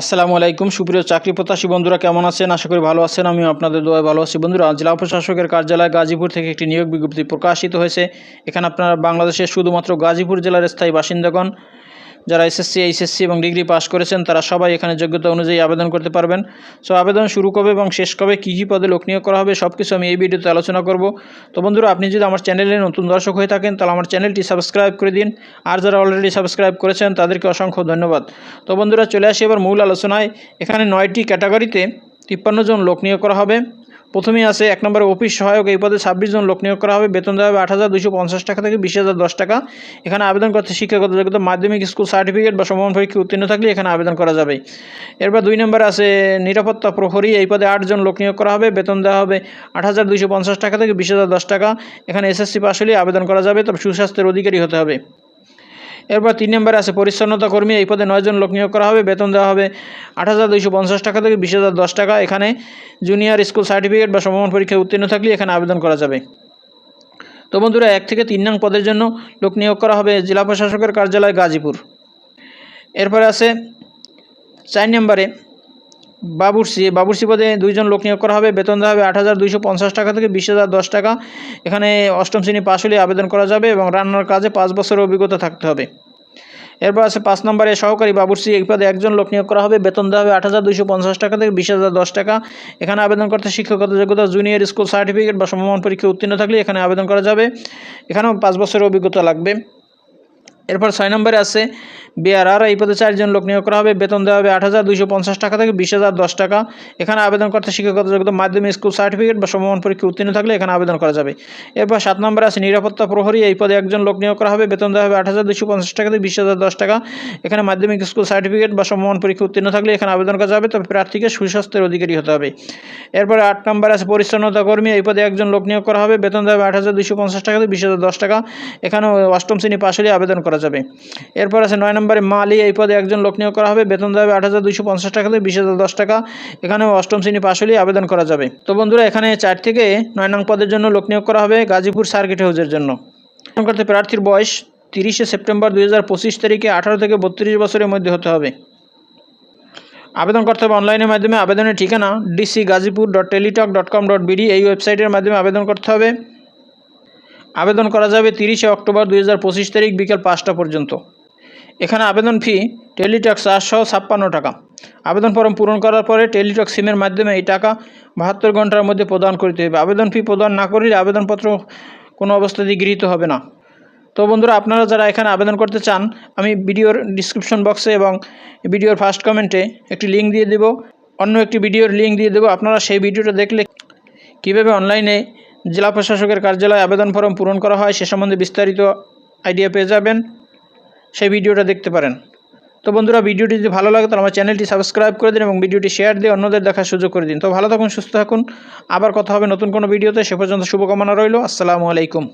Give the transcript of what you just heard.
আসসালামু আলাইকুম। সুপ্রিয় চাকরি প্রত্যাশী বন্ধুরা, কেমন আছেন? আশা করি ভালো আছেন আমি আপনাদের দোয়ায় ভালো আছি। বন্ধুরা জেলা প্রশাসকের কার্যালয় গাজীপুর থেকে একটি নিয়োগ বিজ্ঞপ্তি প্রকাশিত হয়েছে। এখানে আপনারা বাংলাদেশের শুধুমাত্র গাজীপুর জেলার স্থায়ী বাসিন্দাগণ যারা এসএসসি এইচএসসি এবং ডিগ্রি পাস করেছেন, তারা সবাই এখানে যোগ্যতা অনুযায়ী আবেদন করতে পারবেন। সো আবেদন শুরু কবে এবং শেষ কবে, কী কী পদে লোক নিয়োগ করা হবে সব কিছু আমি এই ভিডিওতে আলোচনা করব। তো বন্ধুরা, আপনি যদি আমার চ্যানেলে নতুন দর্শক হয়ে থাকেন, তাহলে আমার চ্যানেলটি সাবস্ক্রাইব করে দিন। আর যারা অলরেডি সাবস্ক্রাইব করেছেন, তাদেরকে অসংখ্য ধন্যবাদ। তো বন্ধুরা, চলে আসি এবার মূল আলোচনায়। এখানে নয়টি ক্যাটাগরিতে তিপ্পান্ন জন লোক নিয়োগ করা হবে। প্রথমেই আছে এক নম্বরে অফিস সহায়ক এই পদে ছাব্বিশ জন লোক নিয়োগ করা হবে। বেতন দেওয়া হবে আট হাজার দুশো পঞ্চাশ টাকা থেকে বিশ হাজার দশ টাকা। এখানে আবেদন করতে শিক্ষাগত যোগ্যতা, মাধ্যমিক, স্কুল সার্টিফিকেট বা সমমান পরীক্ষা উত্তীর্ণ থাকলে এখানে আবেদন করা যাবে। এরপর দুই নম্বরে আছে নিরাপত্তা প্রহরী, এই পদে আটজন লোক নিয়োগ করা হবে। বেতন দেওয়া হবে আট হাজার দুশো পঞ্চাশ টাকা থেকে বিশ হাজার দশ টাকা। এখানে এসএসসি পাস হলে আবেদন করা যাবে, তবে সুস্বাস্থ্যের অধিকারী হতে হবে। এরপর তিন নম্বরে আছে, পরিচ্ছন্নতা কর্মী, এই পদে নয়জন লোক নিয়োগ করা হবে, বেতন দেওয়া হবে আট হাজার দুইশো পঞ্চাশ টাকা থেকে বিশ হাজার দশ টাকা। এখানে জুনিয়র স্কুল সার্টিফিকেট বা সমমান পরীক্ষায় উত্তীর্ণ থাকলে এখানে আবেদন করা যাবে। তো বন্ধুরা, এক থেকে তিন নং পদের জন্য লোক নিয়োগ করা হবে জেলা প্রশাসকের কার্যালয় গাজীপুর। এরপরে আছে চার নম্বরে বাবুর্সি বাবুর্সি পদে দুইজন লোক নিয়োগ করা হবে, বেতন দেওয়া হবে আট হাজার দুইশো পঞ্চাশ টাকা থেকে বিশ হাজার দশ টাকা। এখানে অষ্টম শ্রেণি পাশ হলে আবেদন করা যাবে এবং রান্নার কাজে পাঁচ বছরের অভিজ্ঞতা থাকতে হবে। এরপর আছে পাঁচ নম্বরে সহকারী বাবুর্চি এই পদে একজন লোক নিয়োগ করা হবে। বেতন দেওয়া হবে আট হাজার দুইশো পঞ্চাশ টাকা থেকে বিশ হাজার দশ টাকা। এখানে আবেদন করতে শিক্ষকতা যোগ্যতা জুনিয়র স্কুল সার্টিফিকেট বা সমমান পরীক্ষা উত্তীর্ণ থাকলে এখানে আবেদন করা যাবে। এখানেও পাঁচ বছরের অভিজ্ঞতা লাগবে। এরপর ছয় নম্বরে আছে বিআরআর এই পদে চারজন লোক নিয়োগ করা হবে। বেতন দেওয়া হবে আট হাজার পঞ্চাশ টাকা থেকে বিশ হাজার দশ টাকা। এখানে আবেদন করতে শিক্ষাগত যোগ্যতা মাধ্যমিক স্কুল সার্টিফিকেট বা সমমান পরীক্ষা উত্তীর্ণ থাকলে এখানে আবেদন করা যাবে। এরপর সাত নম্বরে আছে নিরাপত্তা প্রহরী। এই পদে একজন লোক নিয়োগ করা হবে। বেতন দেওয়া হবে আট হাজার দুইশো পঞ্চাশ টাকা থেকে বিশ হাজার দশ টাকা। এখানে মাধ্যমিক স্কুল সার্টিফিকেট বা সমমান পরীক্ষা উত্তীর্ণ থাকলে এখানে আবেদন করা যাবে। তবে প্রার্থীকে সুস্বাস্থ্যের অধিকারী হতে হবে। এরপরে আট নম্বরে আছে পরিচ্ছন্নতা কর্মী। এই পদে একজন লোক নিয়োগ করা হবে। বেতন দেওয়া হবে আট হাজার পঞ্চাশ টাকা থেকে বিশ হাজার দশ টাকা। এখানেও অষ্টম শ্রেণি পাশ হলে আবেদন করা যাবে। এরপর আছে নয় নম্বরে মালি এই পদে একজন লোক নিয়োগ করা হবে। বেতন দেওয়া হবে আট হাজার দুইশো পঞ্চাশ টাকা থেকে বিশ হাজার দশ টাকা। এখানেও অষ্টম শ্রেণি পাশ হলেই আবেদন করা যাবে। তো বন্ধুরা, এখানে চার থেকে নয় নং পদের জন্য লোক নিয়োগ করা হবে গাজীপুর সার্কিট হাউসের জন্য। করতে প্রার্থীর বয়স তিরিশে সেপ্টেম্বর দুই হাজার পঁচিশ তারিখে আঠারো থেকে বত্রিশ বছরের মধ্যে হতে হবে। আবেদন করতে হবে অনলাইনের মাধ্যমে। আবেদনের ঠিকানা DC Gazipur dot Teletalk dot com dot BD এই ওয়েবসাইটের মাধ্যমে আবেদন করতে হবে। আবেদন করা যাবে তিরিশে অক্টোবর দুই হাজার পঁচিশ তারিখ বিকেল পাঁচটা পর্যন্ত। এখানে আবেদন ফি টেলিটক চারশো ছাপ্পান্ন টাকা। আবেদন ফর্ম পূরণ করার পরে টেলিটক সিমের মাধ্যমে এই টাকা বাহাত্তর ঘণ্টার মধ্যে প্রদান করতে হবে আবেদন ফি প্রদান না করলে আবেদনপত্র কোনো অবস্থাতেই গৃহীত হবে না। তো বন্ধুরা, আপনারা যারা এখানে আবেদন করতে চান, আমি ভিডিওর ডিসক্রিপশন বক্সে এবং ভিডিওর ফার্স্ট কমেন্টে একটি লিঙ্ক দিয়ে দেব। অন্য একটি ভিডিওর লিঙ্ক দিয়ে দেবো। আপনারা সেই ভিডিওটা দেখলে কীভাবে অনলাইনে জেলা প্রশাসকের কার্যালয়ে আবেদন ফর্ম পূরণ করা হয় সে সম্বন্ধে বিস্তারিত আইডিয়া পেয়ে যাবেন। সেই ভিডিওটা দেখতে পারেন। তো বন্ধুরা, ভিডিওটি যদি ভালো লাগে, তাহলে আমার চ্যানেলটি সাবস্ক্রাইব করে দিন এবং ভিডিওটি শেয়ার দিয়ে অন্যদের দেখার সুযোগ করে দিন। তো ভালো থাকুন, সুস্থ থাকুন। আবার কথা হবে নতুন কোনো ভিডিওতে। সে পর্যন্ত শুভকামনা রইল। আসসালামু আলাইকুম।